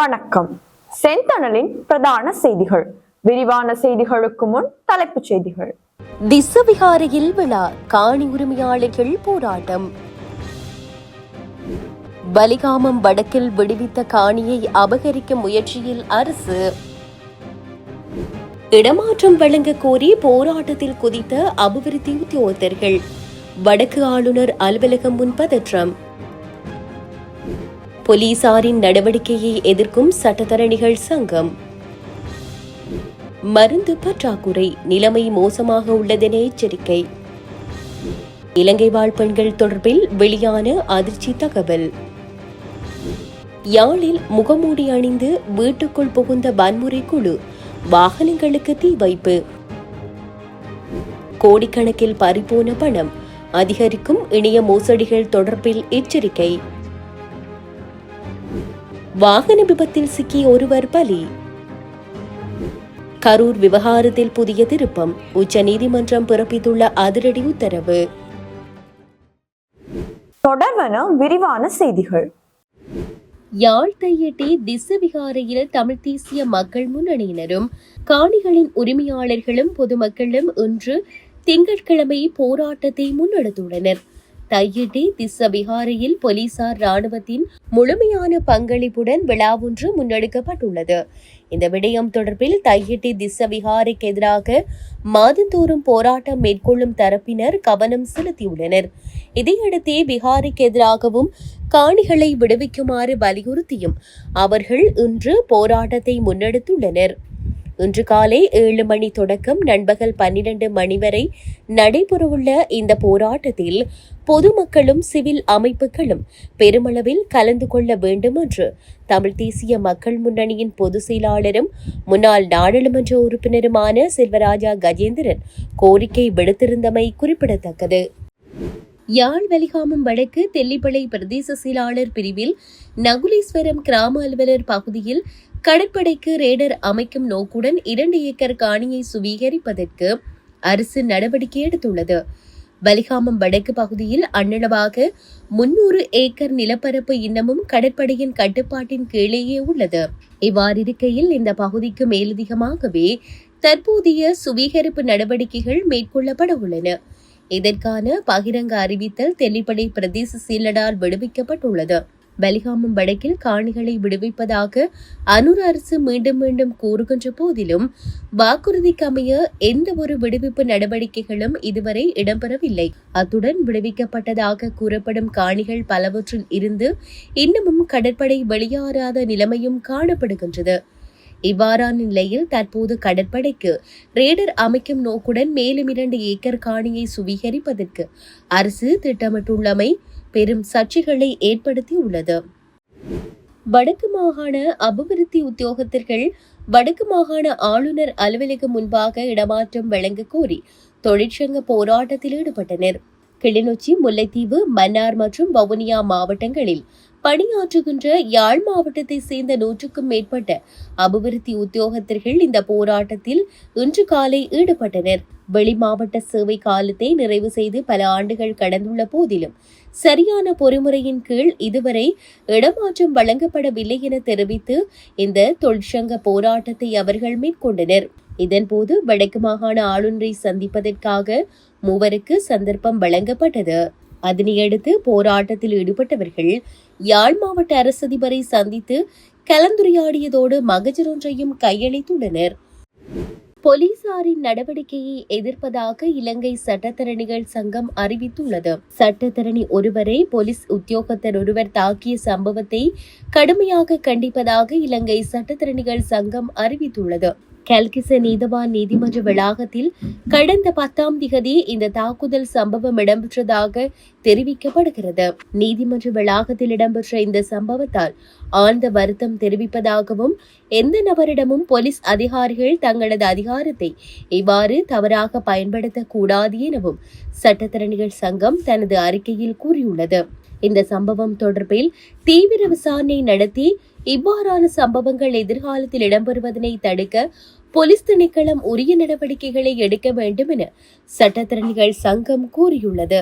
வணக்கம். செந்தணலின் பிரதான செய்திகள். விரிவான செய்திகளுக்கு முன் தலைப்புச் செய்திகள். திசவிகாரியில் விழா காணி உரிமையாளர்கள் போராட்டம். பலிகாமம் வடக்கில் விடுவித்த காணியை அபகரிக்க முயற்சியில் அரசு. இடமாற்றம் வழங்க கோரி போராட்டத்தில் குதித்த அபிவிருத்தி உத்தியோகத்தர்கள். வடக்கு ஆளுநர் அலுவலகம் முன் பதற்றம் போலீசாரின் நடவடிக்கையை எதிர்க்கும் சட்டத்தரணிகள் சங்கம். மருந்து பற்றாக்குறை நிலைமை மோசமாக உள்ளதென எச்சரிக்கை. இலங்கை வாழ் பெண்கள் தொடர்பில் வெளியான அதிர்ச்சி தகவல். யாழில் முகமூடி அணிந்து வீட்டுக்குள் புகுந்த வன்முறை குழு வாகனங்களுக்கு தீ வைப்பு. கோடிக்கணக்கில் பறிபோன பணம் அதிகரிக்கும் இணைய மோசடிகள் தொடர்பில் எச்சரிக்கை. வாகன விபத்தில் சிக்கிய ஒருவர் பலி. கரூர் விவகாரத்தில் புதிய திருப்பம் உச்சநீதிமன்றம் பிறப்பித்துள்ள அதிரடி உத்தரவு. தொடர்வன விரிவான செய்திகள். யாழ் தையட்டி திசவிகாரையில் தமிழ் தேசிய மக்கள் முன்னணியினரும் காணிகளின் உரிமையாளர்களும் பொதுமக்களும் இன்று திங்கட்கிழமை போராட்டத்தை முன்னெடுத்துள்ளனர். தையிட்டி திசவிகாரையில் போலீசார் ராணுவத்தின் முழுமையான பங்களிப்புடன் விழா ஒன்று முன்னெடுக்கப்பட்டுள்ளது. இந்த விடயம் தொடர்பில் தையிட்டி திசவிகாரைக்கு எதிராக மாதந்தோறும் போராட்டம் மேற்கொள்ளும் தரப்பினர் கவனம் செலுத்தியுள்ளனர். இதையடுத்தே பிகாரிக்கு எதிராகவும் காணிகளை விடுவிக்குமாறு வலியுறுத்தியும் அவர்கள் இன்று போராட்டத்தை முன்னெடுத்துள்ளனர். இன்று காலை ஏழு மணி தொடக்கம் நண்பகல் பன்னிரண்டு மணி வரை நடைபெறவுள்ள இந்த போராட்டத்தில் பொதுமக்களும் சிவில் அமைப்புகளும் பெருமளவில் கலந்து கொள்ள வேண்டும் என்று தமிழ் தேசிய மக்கள் முன்னணியின் பொதுச் செயலாளரும் முன்னாள் நாடாளுமன்ற உறுப்பினருமான செல்வராஜா கஜேந்திரன் கோரிக்கை விடுத்திருந்தமை குறிப்பிடத்தக்கது. யாழ் வலிகாமம் வடக்கு தெல்லிப்பளை பிரதேச செயலாளர் பிரிவில் நகுலீஸ்வரம் கிராம அலுவலர் பகுதியில் கடற்படைக்கு ரேடர் அமைக்கும் நோக்குடன் இரண்டு ஏக்கர் காணியை சுவீகரிப்பதற்கு அரசு நடவடிக்கை எடுத்துள்ளது. பலிகாமம் வடக்கு பகுதியில் அன்னளவாக முன்னூறு ஏக்கர் நிலப்பரப்பு இன்னமும் கடற்படையின் கட்டுப்பாட்டின் கீழேயே உள்ளது. இவ்வாறிருக்கையில் இந்த பகுதிக்கு மேலதிகமாகவே தற்போதைய சுவீகரிப்பு நடவடிக்கைகள் மேற்கொள்ளப்பட உள்ளன. இதற்கான பகிரங்க அறிவித்தல் தெல்லிப்படை பிரதேச சீலடால் விடுவிக்கப்பட்டுள்ளது. பலிகாமம் வடக்கில் காணிகளை விடுவிப்பதாக அனுர் அரசு மீண்டும் மீண்டும் கூறுகின்ற போதிலும் வாக்குறுதிக்கு அமைய எந்த ஒரு விடுவிப்பு நடவடிக்கைகளும் இதுவரை இடம்பெறவில்லை. அத்துடன் விடுவிக்கப்பட்டதாக கூறப்படும் காணிகள் பலவற்றில் இருந்து இன்னமும் கடற்படை வெளியாறாத நிலைமையும் காணப்படுகின்றது. இவ்வாறான நிலையில் தற்போது கடற்படைக்கு ரேடர் அமைக்கும் நோக்குடன் மேலும் இரண்டு ஏக்கர் காணியை சுவீகரிப்பதற்கு அரசு திட்டமிட்டுள்ளமை பெரும் சர்ச்சைகளை ஏற்படுத்தியுள்ளது. வடக்கு மாகாண அபிவிருத்தி உத்தியோகத்தர்கள் வடக்கு மாகாண ஆளுநர் அலுவலகம் முன்பாக இடமாற்றம் வழங்க கோரி தொழிற்சங்க போராட்டத்தில் ஈடுபட்டனர். கிளிநொச்சி முல்லைத்தீவு மன்னார் மற்றும் வவுனியா மாவட்டங்களில் பணியாற்றுகின்ற யாழ் மாவட்டத்தை சேர்ந்த நூற்றுக்கும் மேற்பட்ட அபிவிருத்தி உத்தியோகத்தர்கள் இந்த போராட்டத்தில் இன்று காலை ஈடுபட்டனர். வெளி மாவட்ட சேவை காலத்தை நிறைவு செய்து பல ஆண்டுகள் கடந்துள்ள போதிலும் சரியான பொறிமுறையின் கீழ் இதுவரை இடமாற்றம் வழங்கப்படவில்லை என தெரிவித்து இந்த தொழிற்சங்க போராட்டத்தை அவர்கள் மேற்கொண்டனர். இதன்போது வடக்கு மாகாண ஆளுநரை சந்திப்பதற்காக மூவருக்கு சந்தர்ப்பம் வழங்கப்பட்டது. அதனையடுத்து போராட்டத்தில் ஈடுபட்டவர்கள் யாழ் மாவட்ட அரசதிபரை சந்தித்து கலந்துரையாடியதோடு மகஜர் ஒன்றையும் கையளித்துள்ளனர். போலீசாரின் நடவடிக்கையை எதிர்ப்பதாக இலங்கை சட்டத்தரணிகள் சங்கம் அறிவித்துள்ளது. சட்டத்தரணி ஒருவரை போலீஸ் உத்தியோகத்தர் ஒருவர் தாக்கிய சம்பவத்தை கடுமையாக கண்டிப்பதாக இலங்கை சட்டத்தரணிகள் சங்கம் அறிவித்துள்ளது. கல்கிச நீதவான் நீதிமன்ற வளாகத்தில் கடந்த பத்தாம் திகதி இந்த தாக்குதல் சம்பவம் இடம்பெற்றதாக தெரிவிக்கப்படுகிறது. நீதிமன்ற வளாகத்தில் இடம்பெற்ற இந்த சம்பவத்தால் ஆழ்ந்த வருத்தம் தெரிவிப்பதாகவும் எந்த நபரிடமும் போலீஸ் அதிகாரிகள் தங்களது அதிகாரத்தை இவ்வாறு தவறாக பயன்படுத்தக்கூடாது எனவும் சட்டத்தரணிகள் சங்கம் தனது அறிக்கையில் கூறியுள்ளது. இந்த சம்பவம் தொடர்பில் தீவிர விசாரணை நடத்தி இவ்வாறான சம்பவங்கள் எதிர்காலத்தில் இடம்பெறுவதனை தடுக்க போலீஸ் திணைக்களம் உரிய நடவடிக்கைகளை எடுக்க வேண்டும் என சட்டத்திறனிகள் சங்கம் கூறியுள்ளது.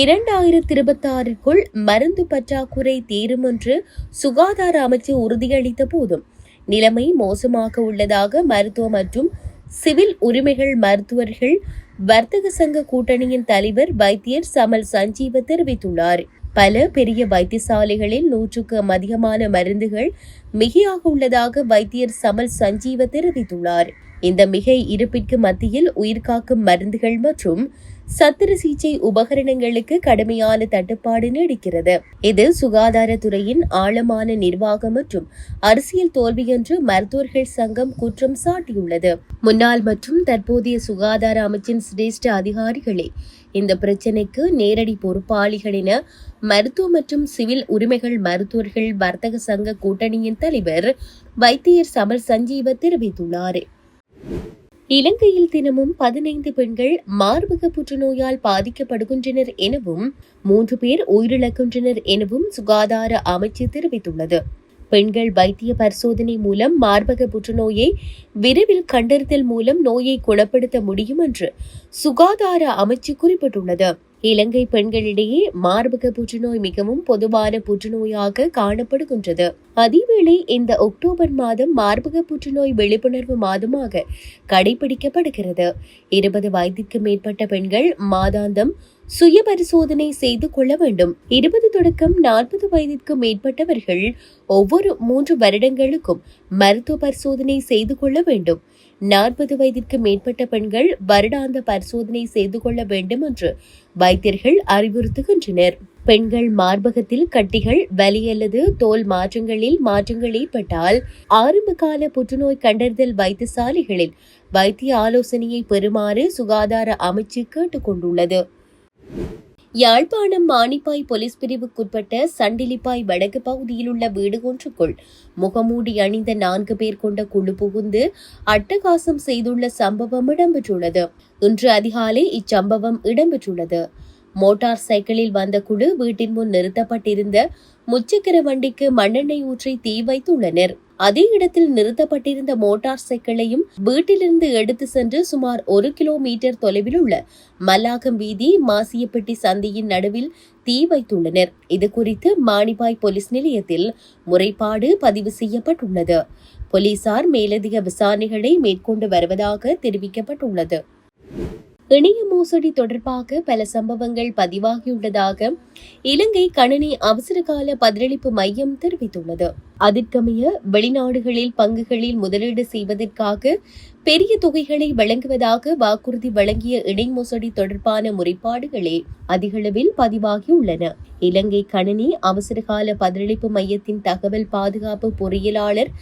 இரண்டாயிரத்தி இருபத்தாறுக்குள் மருந்து பற்றாக்குறை தீரும் என்று சுகாதார அமைச்சு உறுதியளித்த போதும் நிலைமை மோசமாக உள்ளதாக மருத்துவ மற்றும் சிவில் உரிமைகள் மருத்துவர்கள் வர்த்தக சங்க கூட்டணியின் தலைவர் வைத்தியர் சமல் சஞ்சீவ தெரிவித்துள்ளார். பல பெரிய வைத்தியசாலைகளில் நூற்றுக்கு அதிகமான மருந்துகள் மிகையாக உள்ளதாக வைத்தியர் சமல் சஞ்சீவ தெரிவித்துள்ளார். இந்த மிகை இருப்பிற்கு மத்தியில் உயிர்காக்கும் மருந்துகள் மற்றும் சத்திர சிகிச்சை உபகரணங்களுக்கு கடுமையான தட்டுப்பாடு நீடிக்கிறது. இது சுகாதாரத்துறையின் ஆழமான நிர்வாகம் மற்றும் அரசியல் தோல்வி என்று மருத்துவர்கள் சங்கம் குற்றம் சாட்டியுள்ளது. முன்னாள் மற்றும் தற்போதைய சுகாதார அமைச்சின் சிரேஷ்ட அதிகாரிகளே இந்த பிரச்சினைக்கு நேரடி பொறுப்பாளிகள் என மருத்துவ மற்றும் சிவில் உரிமைகள் மருத்துவர்கள் வர்த்தக சங்க கூட்டணியின் தலைவர் வைத்தியர் சமல் சஞ்சீவ தெரிவித்துள்ளார். இலங்கையில் தினமும் பதினைந்து பெண்கள் மார்பக புற்றுநோயால் பாதிக்கப்படுகின்றனர் எனவும் மூன்று பேர் உயிரிழக்கின்றனர் எனவும் சுகாதார அமைச்சு தெரிவித்துள்ளது. பெண்கள் வைத்திய பரிசோதனை மூலம் மார்பக புற்றுநோயை விரைவில் கண்டறிதல் மூலம் நோயை குணப்படுத்த முடியும் என்று சுகாதார அமைச்சு குறிப்பிட்டுள்ளது. இலங்கை பெண்களிடையே மார்பக புற்றுநோய் மிகவும் பொதுவான புற்றுநோயாக காணப்படுகின்றது. அதேவேளை இந்த அக்டோபர் மாதம் மார்பக புற்றுநோய் விழிப்புணர்வு மாதமாக கடைபிடிக்கப்படுகிறது. இருபது வயதிற்கு மேற்பட்ட பெண்கள் மாதாந்தம் சுய பரிசோதனை செய்து கொள்ள வேண்டும். இருபது தொடக்கம் நாற்பது வயதிற்கு மேற்பட்டவர்கள் ஒவ்வொரு மூன்று வருடங்களுக்கும் மருத்துவ பரிசோதனை செய்து கொள்ள வேண்டும். நாற்பது வயதிற்கு மேற்பட்ட பெண்கள் வருடாந்த பரிசோதனை செய்து கொள்ள வேண்டும் என்று வைத்தியர்கள் அறிவுறுத்துகின்றனர். பெண்கள் மார்பகத்தில் கட்டிகள் வலி அல்லது தோல் மாற்றங்களில் மாற்றங்கள் ஏற்பட்டால் ஆரம்ப கால புற்றுநோய் கண்டறிதல் வைத்தியசாலைகளில் வைத்திய ஆலோசனையை பெறுமாறு சுகாதார அமைச்சு கேட்டுக்கொண்டுள்ளது. யாழ்ப்பாணம் மானிப்பாய் போலீஸ் பிரிவுக்குட்பட்ட சண்டிலிப்பாய் வடக்கு பகுதியில் உள்ள வீடு ஒன்றுக்குள் முகமூடி அணிந்த நான்கு பேர் கொண்ட குழு புகுந்து அட்டகாசம் செய்துள்ள சம்பவம் இடம்பெற்றுள்ளது. இன்று அதிகாலை இச்சம்பவம் இடம்பெற்றுள்ளது. மோட்டார் சைக்கிளில் வந்த குழு வீட்டின் முன் நிறுத்தப்பட்டிருந்த முச்சக்கர வண்டிக்கு மண்ணெண்ணெய் ஊற்றி தீ வைத்துள்ளனர். அதே இடத்தில் நிறுத்தப்பட்டிருந்த மோட்டார் சைக்கிளையும் வீட்டிலிருந்து எடுத்து சென்று சுமார் ஒரு கிலோமீட்டர் தொலைவில் உள்ள மல்லாகம் வீதி மாசியப்பட்டி சந்தியின் நடுவில் தீ வைத்துள்ளனர். இது குறித்து மானிப்பாய் போலீஸ் நிலையத்தில் முறைப்பாடு பதிவு செய்யப்பட்டுள்ளது. போலீசார் மேலதிக விசாரணைகளை மேற்கொண்டு வருவதாக தெரிவிக்கப்பட்டுள்ளது. இணைய மோசடி தொடர்பாக பல சம்பவங்கள் பதிவாகியுள்ளதாக இலங்கை கணினி அவசரகால பதிலளிப்பு மையம் தெரிவித்துள்ளது. அதற்கமைய வெளிநாடுகளில் பங்குகளில் முதலீடு செய்வதற்காக பெரிய தொகைகளை வழங்குவதாக வாக்குறுதி வழங்கிய இணை மோசடி தொடர்பான முறைப்பாடுகளே அதிகளவில் பதிவாகியுள்ளன. இலங்கை கணினி அவசரகால பதிலளிப்பு மையத்தின் தகவல் பாதுகாப்பு பொறியியலாளர்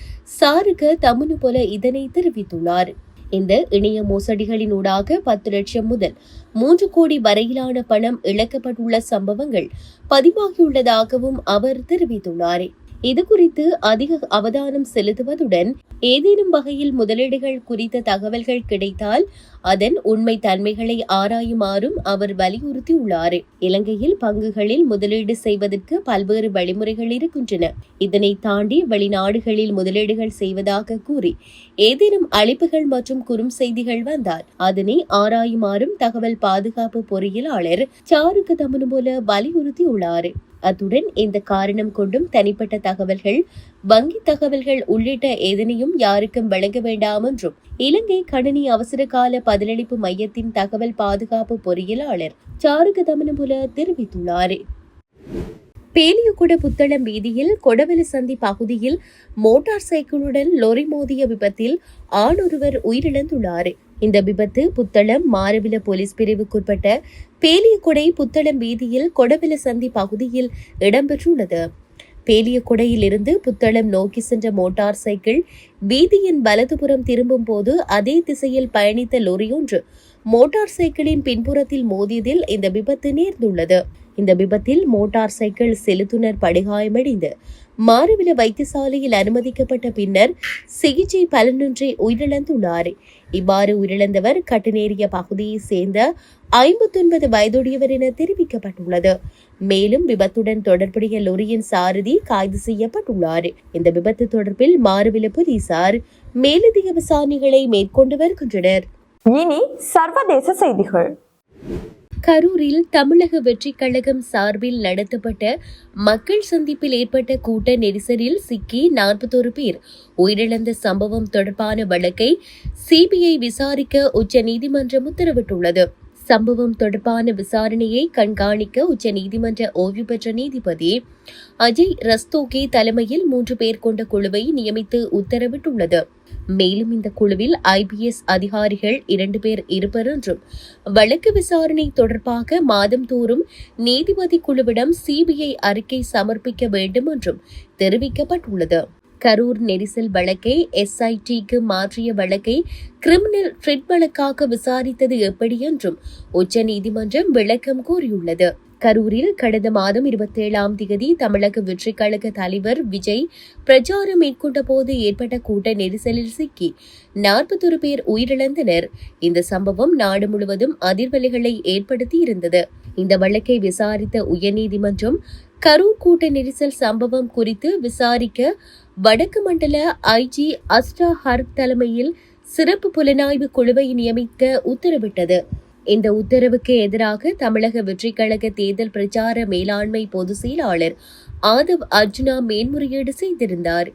சாருக தமுனு போல இதனை தெரிவித்துள்ளார். இந்த இணைய மோசடிகளினூடாக பத்து லட்சம் முதல் மூன்று கோடி வரையிலான பணம் இழக்கப்பட்டுள்ள சம்பவங்கள் பதிவாகியுள்ளதாகவும் அவர் தெரிவித்துள்ளார். இது குறித்து அதிக அவதானம் செலுத்துவதுடன் ஏதேனும் வகையில் முதலீடுகள் குறித்த தகவல்கள் கிடைத்தால் அதன் உண்மை தன்மைகளை ஆராயுமாறும் அவர் வலியுறுத்தியுள்ளார். இலங்கையில் பங்குகளில் முதலீடு செய்வதற்கு பல்வேறு வழிமுறைகள் இருக்கின்றன. இதனை தாண்டி வெளிநாடுகளில் முதலீடுகள் செய்வதாக கூறி ஏதேனும் அழைப்புகள் மற்றும் குறும் செய்திகள் வந்தால் அதனை ஆராயுமாறும் தகவல் பாதுகாப்பு பொறியியலாளர் சாருக்கு தமனு போல வலியுறுத்தியுள்ளார். அத்துடன் இந்த காரணம் கொண்டும் தனிப்பட்ட தகவல்கள் வங்கி தகவல்கள் உள்ளிட்ட எதனையும் யாருக்கும் வழங்க வேண்டாம் என்றும் இலங்கை கணினி அவசரகால பதிலளிப்பு மையத்தின் தகவல் பாதுகாப்பு பொறியியலாளர் சாருக தமனபுல தெரிவித்துள்ளார். பேலியகுட புத்தளம் வீதியில் கொடவெலு சந்தி பகுதியில் மோட்டார் சைக்கிளுடன் லொரி மோதிய விபத்தில் ஆணொருவர் உயிரிழந்துள்ளார். இந்த விபத்து புத்தளம் மாரவில போலீஸ் பிரிவுக்குட்பட்ட பேலியகுடை புத்தளம் வீதியில் கொடவெலு சந்தி பகுதியில் இடம்பெற்றுள்ளது. பேலியகுடையிலிருந்து புத்தளம் நோக்கி சென்ற மோட்டார் சைக்கிள் வீதியின் வலதுபுறம் திரும்பும் போது அதே திசையில் பயணித்த லொரியொன்று மோட்டார் சைக்கிளின் பின்புறத்தில் மோதியதில் இந்த விபத்து நேர்ந்துள்ளது. இந்த விபத்தில் மோட்டார் சைக்கிள் செலுத்துனர் படுகாயமடைந்து மாறுவில வைத்தியசாலையில் அனுமதிக்கப்பட்ட பின்னர் சிகிச்சை பலனின்றி உயிரிழந்துள்ளார். இவ்வாறு உயிரிழந்தவர் கட்டுநேரிய பகுதியைச் சேர்ந்த ஐம்பத்தொன்பது வயதுடையவர் என தெரிவிக்கப்பட்டுள்ளது. மேலும் விபத்துடன் தொடர்புடைய லொரியின் சாரதி கைது செய்யப்பட்டுள்ளார். இந்த விபத்து தொடர்பில் மாறுவில போலீசார் மேலதிக விசாரணைகளை மேற்கொண்டு வருகின்றனர். இனி சர்வதேச செய்திகள். கரூரில் தமிழக வெற்றிக் கழகம் சார்பில் நடத்தப்பட்ட மக்கள் சந்திப்பில் ஏற்பட்ட கூட்ட நெரிசலில் சிக்கி நாற்பத்தோரு பேர் உயிரிழந்த சம்பவம் தொடர்பான வழக்கை சிபிஐ விசாரிக்க உச்சநீதிமன்றம் உத்தரவிட்டுள்ளது. சம்பவம் தொடர்பான விசாரணையை கண்காணிக்க உச்சநீதிமன்ற ஓய்வு பெற்ற நீதிபதி அஜய் ரஸ்தோகே தலைமையில் மூன்று பேர் கொண்ட குழுவை நியமித்து உத்தரவிட்டுள்ளது. மேலும் இந்த குழுவில் ஐபிஎஸ் அதிகாரிகள் இரண்டு பேர் இருப்பர் என்றும் வழக்கு விசாரணை தொடர்பாக மாதந்தோறும் நீதிபதி குழுவிடம் சிபிஐ அறிக்கை சமர்ப்பிக்க வேண்டும் என்றும் தெரிவிக்கப்பட்டுள்ளது. கரூர் நெரிசல் வழக்கை எஸ்ஐடிக்கு மாற்றிய வழக்கை கிரிமினல் ட்ரிட் வழக்காக விசாரித்தது எப்படி என்றும் உச்சநீதிமன்றம் விளக்கம் கூறியுள்ளது. கரூரில் கடந்த மாதம் இருபத்தேழாம் தேதி தமிழக வெற்றிக் கழக தலைவர் விஜய் பிரச்சாரம் மேற்கொண்ட போது ஏற்பட்ட கூட்ட நெரிசலில் சிக்கி நாற்பத்தொரு பேர் உயிரிழந்தனர். இந்த சம்பவம் நாடு முழுவதும் அதிர்வலைகளை ஏற்படுத்தி இருந்தது. இந்த வழக்கை விசாரித்த உயர்நீதிமன்றம் கரூர் கூட்ட நெரிசல் சம்பவம் குறித்து விசாரிக்க வடக்கு மண்டல ஐஜி அஸ்டா ஹர்க் தலைமையில் சிறப்பு புலனாய்வு குழுவை நியமிக்க உத்தரவிட்டது. இந்த உத்தரவுக்கு எதிராக தமிழக வெற்றிக் கழக தேர்தல் பிரச்சார மேலாண்மை பொதுச் செயலாளர் ஆதவ் அர்ஜுனா மேன்முறையீடு செய்திருந்தார்.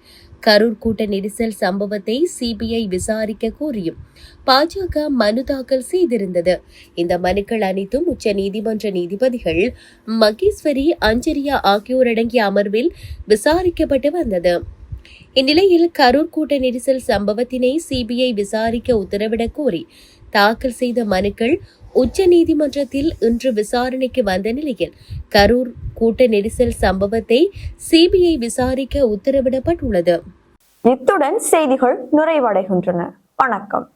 கரூர் கூட்ட நெரிசல் சம்பவத்தை சிபிஐ விசாரிக்க கோரியும் பாஜக மனு தாக்கல் செய்திருந்தது. இந்த மனுக்கள் அனைத்தும் உச்ச நீதிமன்ற நீதிபதிகள் மகேஸ்வரி அஞ்சரியா ஆகியோர் அடங்கிய அமர்வில் விசாரிக்கப்பட்டு வந்தது. இந்நிலையில் கரூர் கூட்ட நெரிசல் சம்பவத்தினை சிபிஐ விசாரிக்க உத்தரவிடக் கோரி தாக்கல் செய்த மனுக்கள் உச்ச நீதிமன்றத்தில் இன்று விசாரணைக்கு வந்த நிலையில் கரூர் கூட்ட நெரிசல் சம்பவத்தை சிபிஐ விசாரிக்க உத்தரவிடப்பட்டுள்ளது. இத்துடன் செய்திகள் நிறைவடைகின்றன. வணக்கம்.